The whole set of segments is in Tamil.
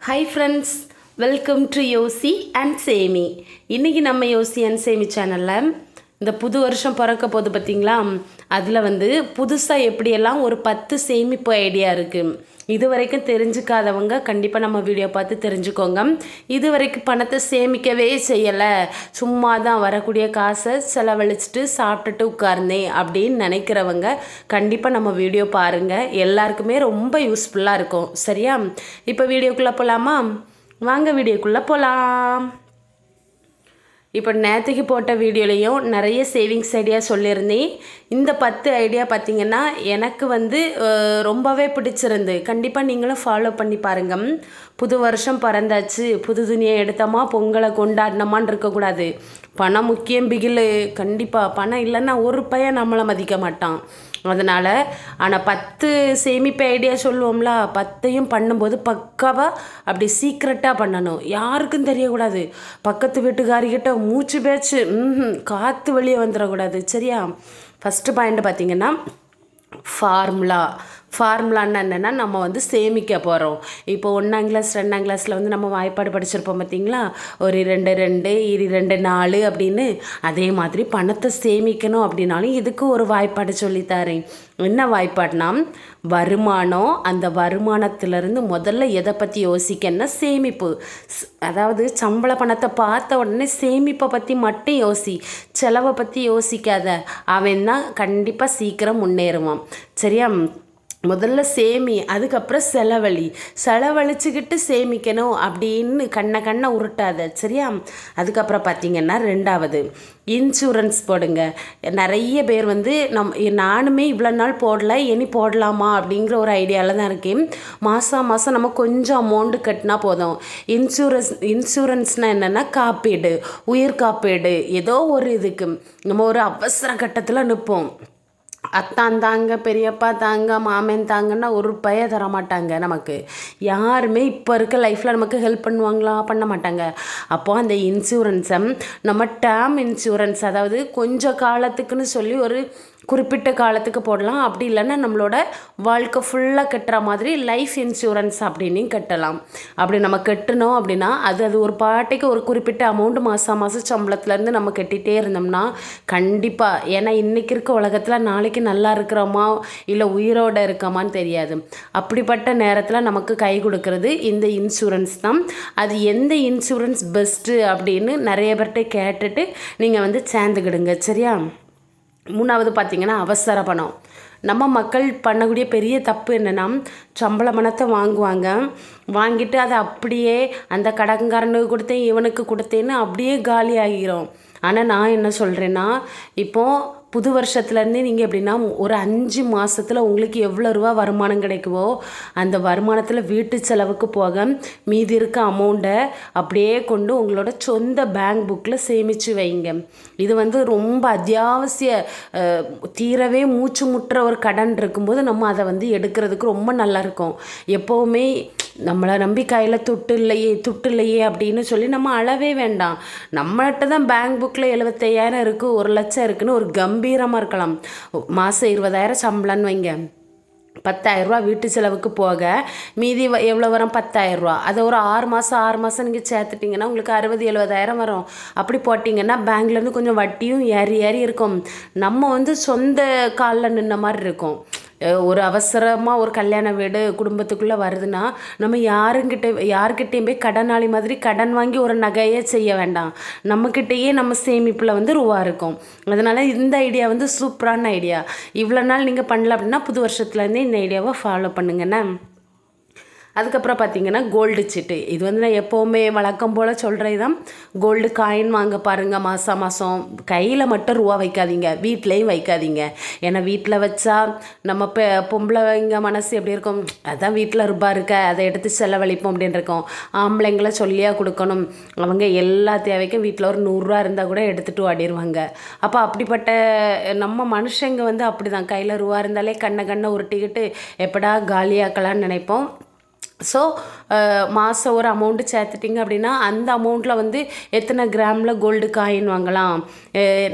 Hi friends welcome to Yosi and Semi இன்றைக்கி நம்ம யோசி அண்ட் சேமி சேனலில் இந்த புது வருஷம் பிறக்க போது பார்த்தீங்களா அதில் வந்து புதுசாக எப்படியெல்லாம் ஒரு பத்து சேமிப்பு ஐடியா இருக்குது இது வரைக்கும் தெரிஞ்சுக்காதவங்க கண்டிப்பாக நம்ம வீடியோ பார்த்து தெரிஞ்சுக்கோங்க. இது வரைக்கும் பணத்தை சேமிக்கவே செய்யலை. சும்மா தான் வரக்கூடிய காசை செலவழிச்சிட்டு சாப்பிட்டுட்டு உட்கார்ந்தேன் அப்படின்னு நினைக்கிறவங்க கண்டிப்பாக நம்ம வீடியோ பாருங்கள் எல்லாருக்குமே ரொம்ப யூஸ்ஃபுல்லாக இருக்கும். சரியா? இப்போ வீடியோக்குள்ளே போகலாமா வாங்க வீடியோக்குள்ளே போகலாம் இப்போ நேற்றுக்கு போட்ட வீடியோலையும் நிறைய சேவிங்ஸ் ஐடியா சொல்லியிருந்தேன். இந்த பத்து ஐடியா பார்த்தீங்கன்னா எனக்கு வந்து ரொம்பவே பிடிச்சிருந்து கண்டிப்பாக நீங்களும் ஃபாலோ பண்ணி பாருங்கள் புது வருஷம் பிறந்தாச்சு புது துணியை எடுத்தோமா பொங்கலை கொண்டாடினோமான்னு இருக்கக்கூடாது. பணம் முக்கியம் பிகில். கண்டிப்பாக பணம் இல்லைன்னா ஒரு பையன் நம்மளை மதிக்க மாட்டான். அதனால் ஆனால் பத்து சேமிப்பு ஐடியா சொல்லுவோம்ல பத்தையும் பண்ணும்போது பக்காவாக அப்படி சீக்ரெட்டாக பண்ணணும். யாருக்கும் தெரியக்கூடாது. பக்கத்து வீட்டுக்காரிக்கிட்ட மூச்சு பேச்சு காற்று வெளியே வந்துடக்கூடாது. சரியா? ஃபஸ்ட்டு பாயிண்ட் பார்த்தீங்கன்னா ஃபார்முலா ஃபார்முலான்னு என்னென்னா நம்ம வந்து சேமிக்க போகிறோம் இப்போ ஒன்றாம் கிளாஸ் ரெண்டாம் கிளாஸில் வந்து நம்ம வாய்ப்பாடு படிச்சிருப்போம் பார்த்தீங்களா ஒரு ரெண்டு ரெண்டு இரு ரெண்டு நாலு அப்படின்னு. அதே மாதிரி பணத்தை சேமிக்கணும் அப்படின்னாலும் இதுக்கு ஒரு வாய்ப்பாடு சொல்லித்தாரேன் என்ன வாய்ப்பாடுனா வருமானம் அந்த வருமானத்திலிருந்து முதல்ல எதை பற்றி யோசிக்கன்னா சேமிப்பு. அதாவது சம்பள பணத்தை பார்த்த உடனே சேமிப்பை பற்றி மட்டும் யோசி. செலவை பற்றி யோசிக்காத. அவன் தான் கண்டிப்பாக சீக்கிரம் முன்னேறுவான். சரியா? முதல்ல சேமி அதுக்கப்புறம் செலவழி. செலவழிச்சுக்கிட்டு சேமிக்கணும் அப்படின்னு கண்ணை கண்ணை உருட்டாத சரியா? அதுக்கப்புறம் பார்த்தீங்கன்னா ரெண்டாவது இன்சூரன்ஸ் போடுங்க. நிறைய பேர் வந்து நம் நானுமே இவ்வளோ நாள் போடல இனி போடலாமா அப்படிங்கிற ஒரு ஐடியாவில் தான் இருக்கேன். மாதம் மாதம் நம்ம கொஞ்சம் அமௌண்ட்டு கட்டினா போதும். இன்சூரன்ஸ் இன்சூரன்ஸ்னால் என்னென்னா காப்பீடு உயிர் காப்பீடு ஏதோ ஒரு இதுக்கு. நம்ம ஒரு அவசர கட்டத்தில் நிற்போம் அத்தான் தாங்க பெரியப்பா தாங்க மாமன் தாங்கன்னா ஒரு பய தர மாட்டாங்க நமக்கு. யாருமே இப்போ இருக்க லைஃப்பில் நமக்கு ஹெல்ப் பண்ணுவாங்களா? பண்ண மாட்டாங்க. அப்போ அந்த இன்சூரன்ஸை நம்ம டேர்ம் இன்சூரன்ஸ் அதாவது கொஞ்ச காலத்துக்குன்னு சொல்லி ஒரு குறிப்பிட்ட காலத்துக்கு போடலாம். அப்படி இல்லைன்னா நம்மளோட வாழ்க்கை ஃபுல்லாக கட்டுற மாதிரி லைஃப் இன்சூரன்ஸ் அப்படின்னு கட்டலாம். அப்படி நம்ம கட்டணும் அப்படின்னா அது அது ஒரு பாட்டைக்கு ஒரு குறிப்பிட்ட அமௌண்ட் மாதம் மாதம் சம்பளத்துலேருந்து நம்ம கட்டிகிட்டே இருந்தோம்னா கண்டிப்பாக ஏன்னா இன்றைக்கி இருக்க உலகத்தில் நாளைக்கு நல்லா இருக்கிறோமா இல்லை உயிரோடு இருக்கோமான்னு தெரியாது. அப்படிப்பட்ட நேரத்தில் நமக்கு கை கொடுக்கறது இந்த இன்சூரன்ஸ் தான். அது எந்த இன்சூரன்ஸ் பெஸ்ட்டு அப்படின்னு நிறைய பேர்கிட்ட கேட்டுட்டு நீங்கள் வந்து சேர்ந்துக்கிடுங்க. சரியா? மூணாவது பார்த்திங்கன்னா அவசர பணம். நம்ம மக்கள் பண்ணக்கூடிய பெரிய தப்பு என்னென்னா சம்பள பணத்தை வாங்குவாங்க. வாங்கிட்டு அதை அப்படியே அந்த கடன்காரனுக்கு கொடுத்தேன் இவனுக்கு கொடுத்தேன்னு அப்படியே காலி ஆகிரும் ஆனால் நான் என்ன சொல்கிறேன்னா இப்போது புது வருஷத்துலேருந்தே நீங்கள் எப்படின்னா ஒரு அஞ்சு மாதத்தில் உங்களுக்கு எவ்வளோ ரூபா வருமானம் கிடைக்குவோ அந்த வருமானத்தில் வீட்டு செலவுக்கு போக மீதி இருக்க அமௌண்ட்டை அப்படியே கொண்டு உங்களோட சொந்த பேங்க் புக்கில் சேமித்து வைங்க. இது வந்து ரொம்ப அத்தியாவசிய தீரவே மூச்சு முட்டுற ஒரு கடன் இருக்கும்போது நம்ம அதை வந்து எடுக்கிறதுக்கு ரொம்ப நல்லா இருக்கும். எப்போவுமே நம்மளை நம்பி கையில் துட்டு இல்லையே துட்டு இல்லையே அப்படின்னு சொல்லி நம்ம அழவே வேண்டாம். நம்மள்கிட்ட தான் பேங்க் புக்கில் எழுபத்தையாயிரம் இருக்குது ஒரு லட்சம் இருக்குதுன்னு ஒரு கம்பீரமாக இருக்கலாம். மாதம் இருபதாயிரம் சம்பளம்னு வைங்க. பத்தாயிரரூவா வீட்டு செலவுக்கு போக மீதி வ- எவ்வளோ வரும்? பத்தாயிரரூவா அதை ஒரு ஆறு மாதம் ஆறு மாதம் நீங்கள் சேர்த்துட்டிங்கன்னா உங்களுக்கு அறுபது எழுபதாயிரம் வரும். அப்படி போட்டிங்கன்னா பேங்க்லேருந்து கொஞ்சம் வட்டியும் ஏறி ஏறி இருக்கும். நம்ம வந்து சொந்த காலில் நின்ன மாதிரி இருக்கும். ஒரு அவசரமாக ஒரு கல்யாண வீடு குடும்பத்துக்குள்ளே வருதுன்னா நம்ம யாருங்கிட்ட யாருக்கிட்டேயும் போய் கடனாளி மாதிரி கடன் வாங்கி ஒரு நகையே செய்ய வேண்டாம். நம்மக்கிட்டேயே நம்ம சேமிப்பில் வந்து ரூபா இருக்கும். அதனால் இந்த ஐடியா வந்து சூப்பரான ஐடியா. இவ்வளோ நாள் நீங்கள் பண்ணல அப்படின்னா புது வருஷத்துலேருந்தே இந்த ஐடியாவை ஃபாலோ பண்ணுங்கண்ணே அதுக்கப்புறம் பார்த்தீங்கன்னா கோல்டு சீட்டு. இது வந்து நான் எப்போவுமே வழக்கம் போல் சொல்கிறது தான் கோல்டு காயின் வாங்க பாருங்கள் மாதம் மாதம் கையில் மட்டும் ரூபா வைக்காதீங்க வீட்லேயும் வைக்காதீங்க. ஏன்னா வீட்டில் வச்சா நம்ம பெ பொம்பளைங்க மனசு எப்படி இருக்கும்? அதான் வீட்டில் ரூபா இருக்க அதை எடுத்து செலவழிப்போம் அப்படின்னு இருக்கோம். ஆம்பளைங்களை சொல்லியாக கொடுக்கணும். அவங்க எல்லா தேவைக்கும் வீட்டில் ஒரு நூறுரூவா இருந்தால் கூட எடுத்துகிட்டு ஓடிடுவாங்க அப்போ அப்படிப்பட்ட நம்ம மனுஷங்க வந்து அப்படி தான் கையில் ரூபா இருந்தாலே கண்ணை கண்ணை உருட்டிக்கிட்டு எப்படா காலியாக்கலான்னு நினைப்போம். ஸோ uh, மாதம் ஒரு அமௌண்ட்டு சேர்த்துட்டிங்க அப்படின்னா அந்த அமௌண்ட்டில் வந்து எத்தனை கிராமில் கோல்டு காயின் வாங்கலாம்?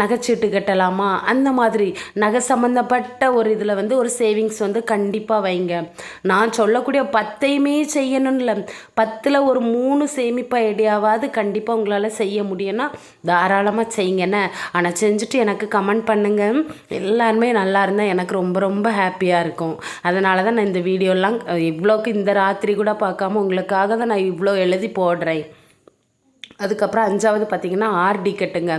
நகைச்சீட்டு கட்டலாமா? அந்த மாதிரி நகை சம்மந்தப்பட்ட ஒரு இதில் வந்து ஒரு சேவிங்ஸ் வந்து கண்டிப்பாக வைங்க. நான் சொல்லக்கூடிய பத்தையுமே செய்யணும்னு இல்லை. பத்தில் ஒரு மூணு சேமிப்பு ஐடியாவாவது கண்டிப்பாக உங்களால் செய்ய முடியும்னா தாராளமாக செய்யுங்கண்ணே. ஆனால் செஞ்சுட்டு எனக்கு கமெண்ட் பண்ணுங்கள் எல்லாருமே நல்லா இருந்தால் எனக்கு ரொம்ப ரொம்ப ஹாப்பியாக இருக்கும். அதனால தான் நான் இந்த வீடியோலாம் இவ்வளோக்கு இந்த ராத்திரி கூட பார்க்காம உங்களுக்காக தான் நான் இவ்வளோ எழுதி போடுறேன். அதுக்கப்புறம் அஞ்சாவது பார்த்தீங்கன்னா ஆர்டி கட்டுங்க.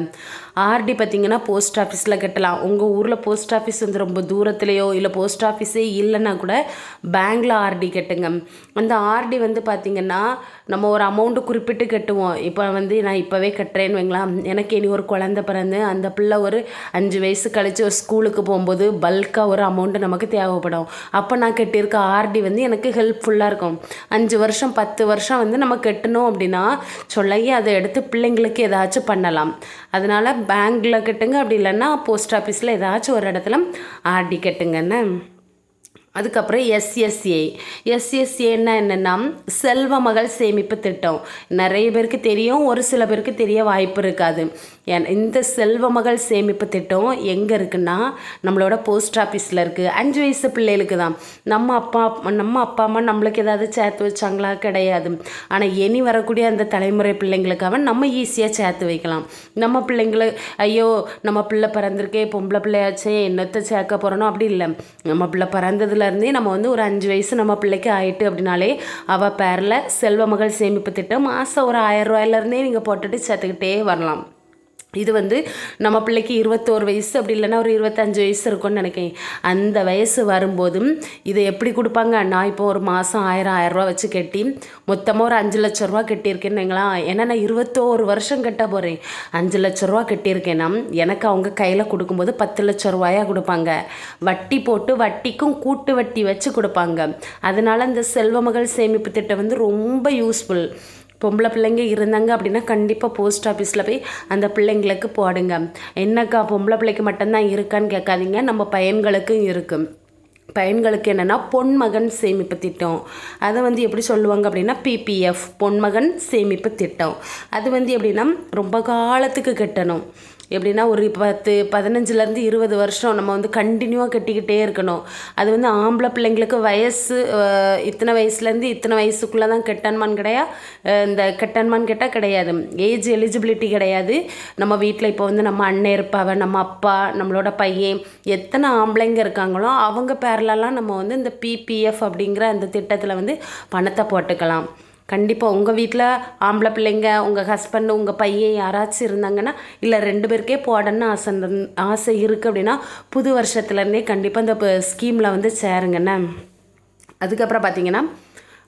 ஆர்டி பார்த்தீங்கன்னா போஸ்ட் ஆஃபீஸில் கட்டலாம். உங்கள் ஊரில் போஸ்ட் ஆஃபீஸ் வந்து ரொம்ப தூரத்துலேயோ இல்லை போஸ்ட் ஆஃபீஸே இல்லைன்னா கூட பேங்கில் ஆர்டி கட்டுங்க. அந்த ஆர்டி வந்து பார்த்திங்கன்னா நம்ம ஒரு அமௌண்ட்டு குறிப்பிட்டு கட்டுவோம். இப்போ வந்து நான் இப்போவே கட்டுறேன்னு வைங்களேன். எனக்கு இனி ஒரு குழந்த பிறந்து அந்த பிள்ளை ஒரு அஞ்சு வயசு கழித்து ஒரு ஸ்கூலுக்கு போகும்போது பல்காக ஒரு அமௌண்ட்டு நமக்கு தேவைப்படும். அப்போ நான் கட்டியிருக்க ஆர்டி வந்து எனக்கு ஹெல்ப்ஃபுல்லாக இருக்கும். அஞ்சு வருஷம் பத்து வருஷம் வந்து நம்ம கட்டணும் அப்படின்னா சொல்லி அதை எடுத்து பிள்ளைங்களுக்கு ஏதாச்சும் பண்ணலாம். அதனால் பேங்க்கில் கட்டுங்க. அப்படி இல்லைன்னா போஸ்ட் ஆஃபீஸில் ஏதாச்சும் ஒரு இடத்துல ஆர்டி கட்டுங்கன்னு அதுக்கப்புறம் எஸ்எஸ்ஏ எஸ்எஸ்ஏன்னா என்னென்னா செல்வ மகள் சேமிப்பு திட்டம். நிறைய பேருக்கு தெரியும். ஒரு சில பேருக்கு தெரிய வாய்ப்பு இருக்காது. இந்த செல்வ மகள் சேமிப்பு திட்டம் எங்கே இருக்குன்னா நம்மளோட போஸ்ட் ஆஃபீஸில் இருக்குது அஞ்சு வயசு பிள்ளைகளுக்கு தான். நம்ம அப்பா நம்ம அப்பா அம்மா நம்மளுக்கு ஏதாவது சேர்த்து வச்சாங்களா? கிடையாது. ஆனால் இனி வரக்கூடிய அந்த தலைமுறை பிள்ளைங்களுக்காக நம்ம ஈஸியாக சேர்த்து வைக்கலாம். நம்ம பிள்ளைங்களை ஐயோ நம்ம பிள்ளை பிறந்திருக்கே பொம்பளை பிள்ளையாச்சே என்னத்தை சேர்க்க போகிறனோ அப்படி இல்லை. நம்ம பிள்ளை பிறந்ததுலேருந்தே நம்ம வந்து ஒரு அஞ்சு வயசு நம்ம பிள்ளைக்கு ஆயிட்டு அப்படின்னாலே அவள் பேரில் செல்வ மகள் சேமிப்பு திட்டம் மாதம் ஒரு ஆயிரம் ரூபாயிலேருந்தே நீங்கள் போட்டுட்டு சேர்த்துக்கிட்டே வரலாம். இது வந்து நம்ம பிள்ளைக்கு இருபத்தோரு வயசு அப்படி இல்லைன்னா ஒரு இருபத்தஞ்சு வயசு இருக்கும்னு நினைக்கிறேன். அந்த வயசு வரும்போதும் இதை எப்படி கொடுப்பாங்க? நான் இப்போ ஒரு மாதம் ஆயிரம் ஆயிரரூவா வச்சு கட்டி மொத்தமாக ஒரு அஞ்சு லட்ச ரூபா கட்டியிருக்கேன்னு வைங்களேன். ஏன்னா நான் இருபத்தோரு வருஷம் கட்ட போகிறேன் அஞ்சு லட்ச ரூபா கட்டியிருக்கேன்னா எனக்கு அவங்க கையில் கொடுக்கும்போது பத்து லட்ச ரூபாயா கொடுப்பாங்க. வட்டி போட்டு வட்டிக்கும் கூட்டு வட்டி வச்சு கொடுப்பாங்க. அதனால் இந்த செல்வமகள் சேமிப்பு திட்டம் வந்து ரொம்ப யூஸ்ஃபுல் பொம்பளை பிள்ளைங்க இருந்தாங்க அப்படின்னா கண்டிப்பாக போஸ்ட் ஆஃபீஸில் போய் அந்த பிள்ளைங்களுக்கு போடுங்க. என்னக்கா பொம்பளை பிள்ளைக்கு மட்டும்தான் இருக்கான்னு கேட்காதீங்க. நம்ம பையன்களுக்கும் இருக்குது பையன்களுக்கு என்னென்னா பொன்மகன் சேமிப்பு திட்டம். அதை வந்து எப்படி சொல்லுவாங்க அப்படின்னா பிபிஎஃப் பொன்மகன் சேமிப்பு திட்டம். அது வந்து எப்படின்னா ரொம்ப காலத்துக்கு கட்டணும். எப்படின்னா ஒரு பத்து பதினஞ்சுலேருந்து இருபது வருஷம் நம்ம வந்து கண்டினியூவாக கட்டிக்கிட்டே இருக்கணும். அது வந்து ஆம்பளை பிள்ளைங்களுக்கு வயசு இத்தனை வயசுலேருந்து இத்தனை வயசுக்குள்ளே தான் கெட்டன்மான் கிடையா? இந்த கெட்டன்மான் கேட்டால் கிடையாது. ஏஜ் எலிஜிபிலிட்டி கிடையாது. நம்ம வீட்டில் இப்போ வந்து நம்ம அண்ணன் இருப்பாவ நம்ம அப்பா நம்மளோட பையன் எத்தனை ஆம்பளைங்க இருக்காங்களோ அவங்க பேர்லலாம் நம்ம வந்து இந்த பிபிஎஃப் அப்படிங்கிற அந்த திட்டத்தில் வந்து பணத்தை போட்டுக்கலாம். கண்டிப்பாக உங்கள் வீட்டில் ஆம்பளை பிள்ளைங்க உங்கள் ஹஸ்பண்ட் உங்கள் பையன் யாராச்சும் இருந்தாங்கன்னா இல்லை ரெண்டு பேருக்கே போடணும்னு ஆசை இருந்த- ஆசை இருக்குது அப்படின்னா புது வருஷத்துலேருந்தே கண்டிப்பாக இந்த ஸ்கீமில் வந்து சேருங்கண்ணே அதுக்கப்புறம் பார்த்தீங்கன்னா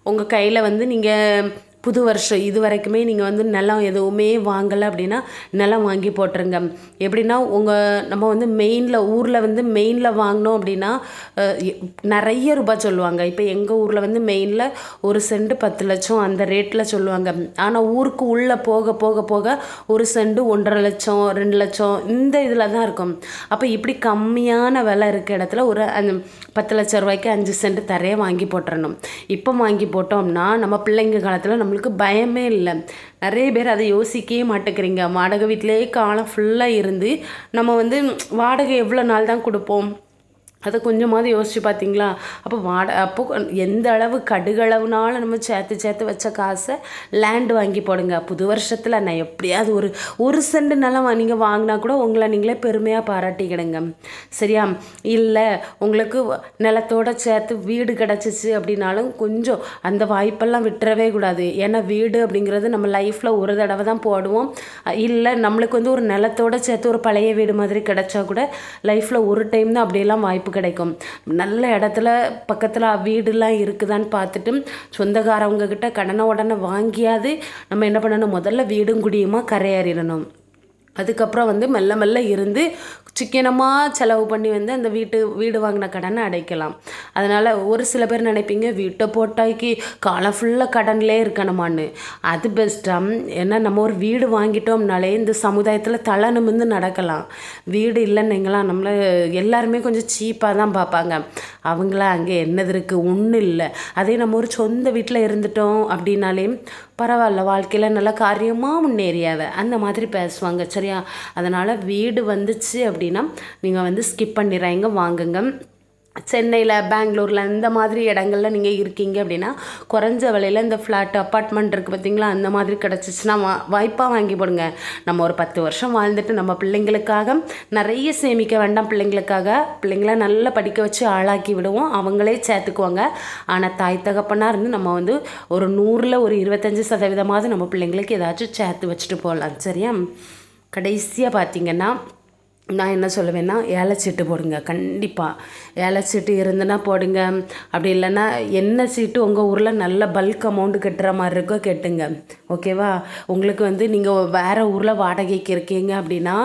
உங்கள் கையில் வந்து நீங்கள் புது வருஷம் இது வரைக்குமே நீங்கள் வந்து நிலம் எதுவுமே வாங்கலை அப்படின்னா நிலம் வாங்கி போட்டுருங்க. எப்படின்னா உங்கள் நம்ம வந்து மெயினில் ஊரில் வந்து மெயினில் வாங்கினோம் அப்படின்னா நிறைய ரூபாய் சொல்லுவாங்க. இப்போ எங்கள் ஊரில் வந்து மெயினில் ஒரு சென்ட் பத்து லட்சம் அந்த ரேட்டில் சொல்லுவாங்க. ஆனால் ஊருக்கு உள்ளே போக போக போக ஒரு சென்ட் ஒன்றரை லட்சம் ரெண்டு லட்சம் இந்த இதில் தான் இருக்கும். அப்போ இப்படி கம்மியான விலை இருக்க இடத்துல ஒரு அந்த பத்து லட்ச ரூபாய்க்கு அஞ்சு சென்ட் தரையை வாங்கி போட்டுறணும். இப்போ வாங்கி போட்டோம்னா நம்ம பிள்ளைங்க காலத்தில் நம்ம நம்மளுக்கு பயமே இல்லை. நிறைய பேர் அதை யோசிக்கவே மாட்டேங்கிறீங்க. வாடகை வீட்டிலேயே காலம் ஃபுல்லாக இருந்து நம்ம வந்து வாடகை எவ்வளோ நாள் தான் கொடுப்போம்? அதை கொஞ்சமாவது யோசிச்சு பார்த்தீங்களா? அப்போ வாட அப்போ எந்த அளவு கடுகளவுனாலும் நம்ம சேர்த்து சேர்த்து வச்ச காசை லேண்ட் வாங்கி போடுங்க. புது வருஷத்தில் நான் எப்படியாவது ஒரு ஒரு சென்ட் நிலம் நீங்கள் வாங்கினா கூட உங்களை நீங்களே பெருமையாக பாராட்டிக்கிடுங்க. சரியா? இல்லை உங்களுக்கு நிலத்தோட சேர்த்து வீடு கிடச்சிச்சு அப்படின்னாலும் கொஞ்சம் அந்த வாய்ப்பெல்லாம் விட்டுறவே கூடாது. ஏன்னா வீடு அப்படிங்கிறது நம்ம லைஃப்பில் ஒரு தடவை தான் போடுவோம். இல்லை நம்மளுக்கு வந்து ஒரு நிலத்தோட சேர்த்து ஒரு பழைய வீடு மாதிரி கிடச்சா கூட லைஃப்பில் ஒரு டைம் தான் அப்படியெல்லாம் வாய்ப்பு கிடைக்கும். நல்ல இடத்துல பக்கத்தில் வீடுலாம் இருக்குதான்னு பார்த்துட்டு சொந்தக்காரவங்க கிட்ட கடனை உடனே வாங்கியாவது நம்ம என்ன பண்ணணும்? முதல்ல வீடும் குடியுமா கரையேறிடணும். அதுக்கப்புறம் வந்து மெல்ல மெல்ல இருந்து சிக்கனமாக செலவு பண்ணி வந்து அந்த வீட்டு வீடு வாங்கின கடனை அடைக்கலாம். அதனால் ஒரு சில பேர் நினைப்பீங்க வீட்டை போட்டாக்கி காலம் ஃபுல்லாக கடன்லே இருக்கணுமான்னு. அது பெஸ்ட்டாக ஏன்னா நம்ம ஒரு வீடு வாங்கிட்டோம்னாலே இந்த சமுதாயத்தில் தலை நிமிர்ந்து நடக்கலாம். வீடு இல்லைன்னீங்களா நம்மளை எல்லாருமே கொஞ்சம் சீப்பாக தான் பார்ப்பாங்க. அவங்களாம் அங்கே என்னது இருக்குது ஒன்றும் இல்லை. அதே நம்ம ஒரு சொந்த வீட்டில் இருந்துட்டோம் அப்படின்னாலே பரவாயில்ல வாழ்க்கையில் நல்ல காரியமாக முன்னேறியாவ. அந்த மாதிரி பேசுவாங்க. சரியா? அதனால் வீடு வந்துச்சு அப்படின்னா நீங்கள் வந்து ஸ்கிப் பண்ணிடுறாங்க வாங்குங்க. சென்னையில் பெங்களூரில் இந்த மாதிரி இடங்கள்ல நீங்கள் இருக்கீங்க அப்படின்னா குறைஞ்ச விலையில் இந்த ஃப்ளாட் அப்பார்ட்மெண்ட் இருக்குது பார்த்தீங்களா அந்த மாதிரி கிடச்சிச்சின்னா வா வாய்ப்பாக வாங்கி போடுங்க. நம்ம ஒரு பத்து வருஷம் வாழ்ந்துட்டு நம்ம பிள்ளைங்களுக்காக நிறைய சேமிக்க வேண்டாம். பிள்ளைங்களுக்காக பிள்ளைங்கள நல்லா படிக்க வச்சு ஆளாக்கி விடுவோம். அவங்களே சேர்த்துக்குவாங்க. ஆனால் தாய் தகப்பனாக இருந்து நம்ம வந்து ஒரு நூறில் ஒரு இருபத்தஞ்சி சதவீதமாவது நம்ம பிள்ளைங்களுக்கு ஏதாச்சும் சேர்த்து வச்சுட்டு போகலாம். சரியா? கடைசியாக பார்த்தீங்கன்னா நான் என்ன சொல்லுவேன்னா ஏலச்சீட்டு போடுங்க. கண்டிப்பாக ஏலச்சீட்டு இருந்துன்னா போடுங்க. அப்படி இல்லைன்னா என்ன சீட்டு உங்கள் ஊரில் நல்ல பல்க் அமௌண்ட் கட்டுற மாதிரி இருக்கோ கட்டுங்க. ஓகேவா? உங்களுக்கு வந்து நீங்கள் வேறு ஊரில் வாடகைக்கு இருக்கீங்க அப்படின்னா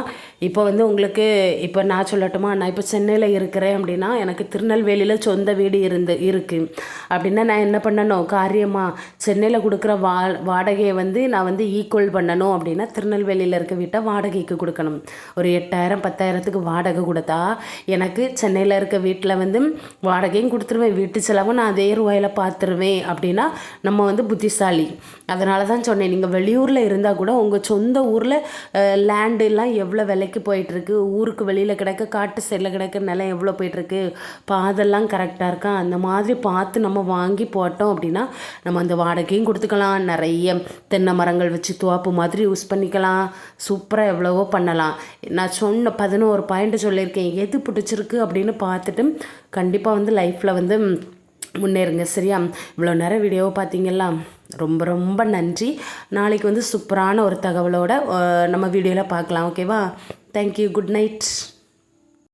இப்போ வந்து உங்களுக்கு இப்போ நான் சொல்லட்டுமா நான் இப்போ சென்னையில் இருக்கிறேன் அப்படின்னா எனக்கு திருநெல்வேலியில் சொந்த வீடு இருந்து இருக்குது அப்படின்னா நான் என்ன பண்ணணும்? காரியமாக சென்னையில் கொடுக்குற வா வாடகையை வந்து நான் வந்து ஈக்குவல் பண்ணணும் அப்படின்னா திருநெல்வேலியில் இருக்க வீட்டை வாடகைக்கு கொடுக்கணும். ஒரு எட்டாயிரம் பத்தாயிரத்துக்கு வாடகை கொடுத்தா எனக்கு சென்னையில் இருக்க வீட்டில் வந்து வாடகையும் கொடுத்துருவேன் வீட்டு செலவும் நான் அதே ரூபாயில் பார்த்துருவேன் அப்படின்னா நம்ம வந்து புத்திசாலி. அதனால தான் சொன்னேன் நீங்கள் வெளியூரில் இருந்தால் கூட உங்கள் சொந்த ஊரில் லேண்டு எல்லாம் எவ்வளோ விலைக்கு போயிட்டுருக்கு ஊருக்கு வெளியில் கிடக்க காட்டு சைடில் கிடக்க நிலம் எவ்வளோ போயிட்டுருக்கு பாதெல்லாம் கரெக்டாக இருக்கா அந்த மாதிரி பார்த்து நம்ம வாங்கி போட்டோம் அப்படின்னா நம்ம அந்த வாடகையும் கொடுத்துக்கலாம். நிறைய தென்னை மரங்கள் வச்சு துவாப்பு மாதிரி யூஸ் பண்ணிக்கலாம். சூப்பராக எவ்வளவோ பண்ணலாம். நான் சொன்ன பதினோரு பாயிண்ட் சொல்லியிருக்கேன் எது பிடிச்சிருக்கு அப்படின்னு பார்த்துட்டு கண்டிப்பாக வந்து லைஃப்பில் வந்து முன்னேறுங்க. சரியா? இவ்வளோ நேரம் வீடியோவை பார்த்தீங்களா ரொம்ப ரொம்ப நன்றி. நாளைக்கு வந்து சூப்பரான ஒரு தகவலோட நம்ம வீடியோவில் பார்க்கலாம் ஓகேவா தேங்க்யூ குட் நைட்